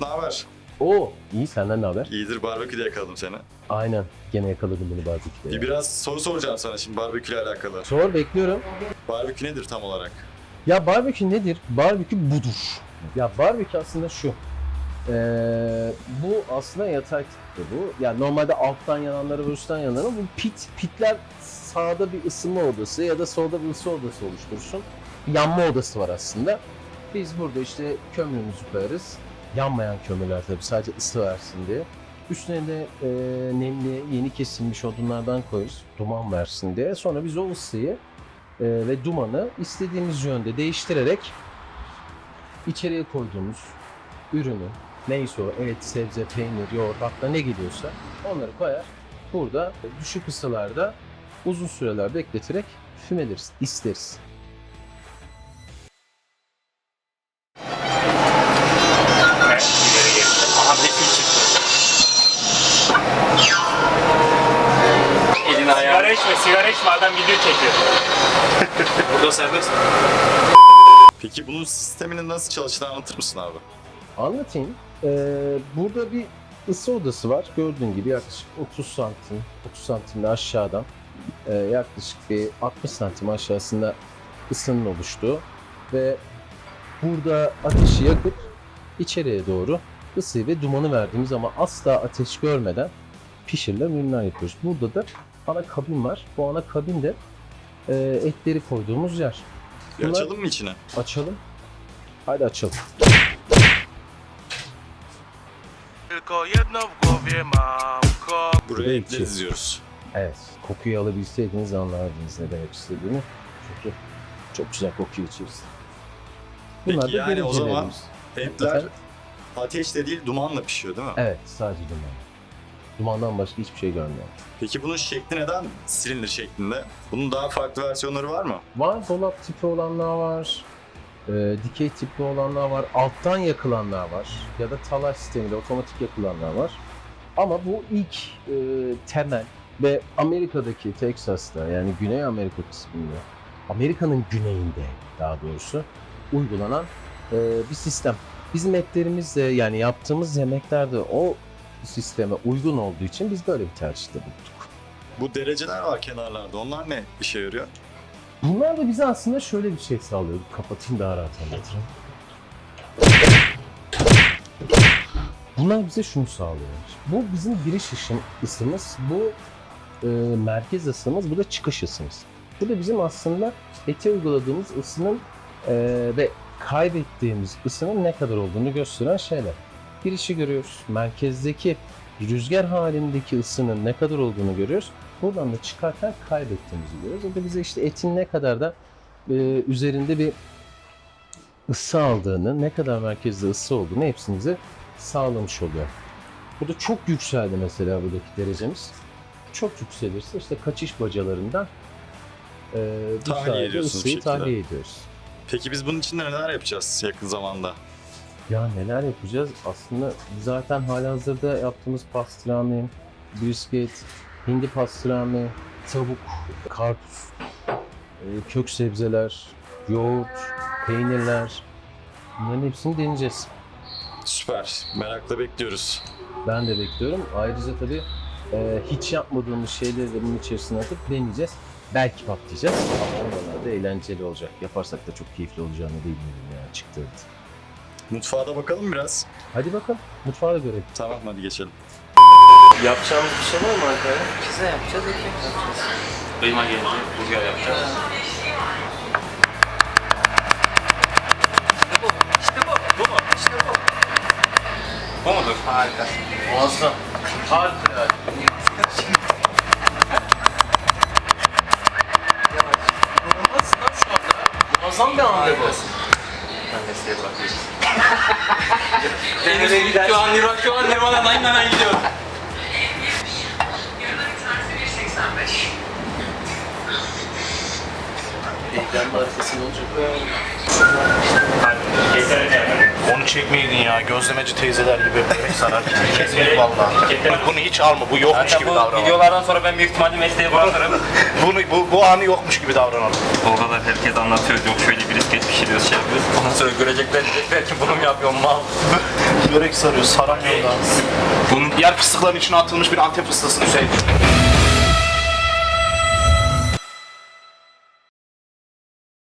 Ne haber? Oo, iyi senden ne haber? İyidir barbeküde yakaladım seni. Aynen. Gene yakaladım bunu barbeküde. Ya. biraz soru soracağım sana şimdi barbeküyle alakalı. Sor bekliyorum. Barbekü nedir tam olarak? Ya barbekü nedir? Barbekü budur. Ya barbekü aslında şu. Ee, bu aslında yatay tipte bu. Yani normalde alttan yananları ve üstten yananları bu pit. Pitler sağda bir ısınma odası ya da solda bir ısı odası oluşturursun. Bir yanma odası var aslında. Biz burada işte kömürümüzü koyarız. Yanmayan kömürler tabii sadece ısı versin diye. Üstüne de e, nemli yeni kesilmiş odunlardan koyarız. Duman versin diye. Sonra biz o ısıyı e, ve dumanı istediğimiz yönde değiştirerek içeriye koyduğumuz ürünü neyse o et, sebze, peynir, yoğurt hatta ne geliyorsa onları koyar. Burada düşük ısılarda uzun süreler bekleterek fümeleriz, isteriz. Elini ayağını. Sigara içme, sigara içme adam video çekiyor. Burada serbest. Peki bunun sisteminin nasıl çalıştığını anlatır mısın abi? Anlatayım. Ee, burada bir ısı odası var. Gördüğün gibi yaklaşık 30 santim, 30 santimde aşağıdan e, yaklaşık bir 60 santim aşağısında ısının oluştuğu ve burada ateşi yakıp içeriye doğru ısıyı ve dumanı verdiğimiz ama asla ateş görmeden pişirilen ürünler yapıyoruz. Burada da ana kabin var. Bu ana kabin de e, etleri koyduğumuz yer. Bir Bunlar- açalım mı içine? Açalım. Hadi açalım. Buraya etleri içi. diziyoruz. Evet, kokuyu alabilseydiniz anlardınız ne demek istediğimi. Çünkü çok güzel kokuyor içerisi. Bunlar Peki da yani o zaman. Etler Efendim? ateşle değil dumanla pişiyor değil mi? Evet, sadece duman. Dumandan başka hiçbir şey görmüyor. Peki bunun şekli neden silindir şeklinde? Bunun daha farklı versiyonları var mı? Var dolap tipi olanlar var. e, dikey tipli olanlar var. Alttan yakılanlar var. Ya da talaş sistemiyle otomatik yakılanlar var. Ama bu ilk e, temel ve Amerika'daki Texas'ta yani Güney Amerika kısmında Amerika'nın güneyinde daha doğrusu uygulanan e, bir sistem. Bizim etlerimizde yani yaptığımız yemeklerde o sisteme uygun olduğu için biz böyle bir tercihte bulunduk. Bu dereceler var kenarlarda. Onlar ne işe yarıyor? Bunlar da bize aslında şöyle bir şey sağlıyor. Kapatayım daha rahat anlatırım. Bunlar bize şunu sağlıyor. Bu bizim giriş ışın ısımız, bu e, merkez ısımız, bu da çıkış ısımız. Bu da bizim aslında ete uyguladığımız ısının e, ve kaybettiğimiz ısının ne kadar olduğunu gösteren şeyler. Girişi görüyoruz. Merkezdeki rüzgar halindeki ısının ne kadar olduğunu görüyoruz. Buradan da çıkarken kaybettiğimizi görüyoruz. O da bize işte etin ne kadar da e, üzerinde bir ısı aldığını, ne kadar merkezde ısı olduğunu hepsini bize sağlamış oluyor. Burada çok yükseldi mesela buradaki derecemiz. Çok yükselirse işte kaçış bacalarından e, bu Tahliye ediyorsunuz ısıyı tahliye ediyoruz. Peki biz bunun içinde neler yapacağız yakın zamanda? Ya neler yapacağız? Aslında zaten halihazırda yaptığımız pastrami, brisket, hindi pastrami, tavuk, karpuz, e, kök sebzeler, yoğurt, peynirler bunların hepsini deneyeceğiz. Süper. Merakla bekliyoruz. Ben de bekliyorum. Ayrıca tabii e, hiç yapmadığımız şeyleri de bunun içerisine atıp deneyeceğiz. Belki patlayacağız ama onlar da eğlenceli olacak. Yaparsak da çok keyifli olacağını bilmiyorum ya çıktı. Mutfağa da bakalım biraz. Hadi bakalım mutfağa da görelim. Tamam hadi geçelim. Yapacağımız bir şey var mı arkaya? Pizza yapacağız, ekmek yapacağız. Kıyma gelince burger yapacağız. İşte bu, işte bu, bu mu? İşte bu. Bu mudur? Harika. Muazzam. Harika anda. Muazzam bir anda bu. Mesleğe bırakıyorum. Deniz şu an Nirvan şu an Nirvana'dayım hemen gidiyorum. Ekran arkasında olacak. Onu çekmeydin ya. Gözlemeci teyzeler gibi sarar. Kesinlikle vallahi. Bunu hiç alma. Bu yokmuş Zaten gibi bu davranalım. videolardan sonra ben büyük ihtimalle mesleği bırakırım. Bunu, bu, bu anı yokmuş gibi davranalım. Orada da herkes anlatıyor. Yok şöyle brisket pişiriyoruz şey yapıyoruz. Ondan sonra görecekler diyecekler ki bunu mu yapıyorum mal. Börek sarıyor, saramıyor da. Bunun diğer fıstıkların içine atılmış bir antep fıstığısını Hüseyin.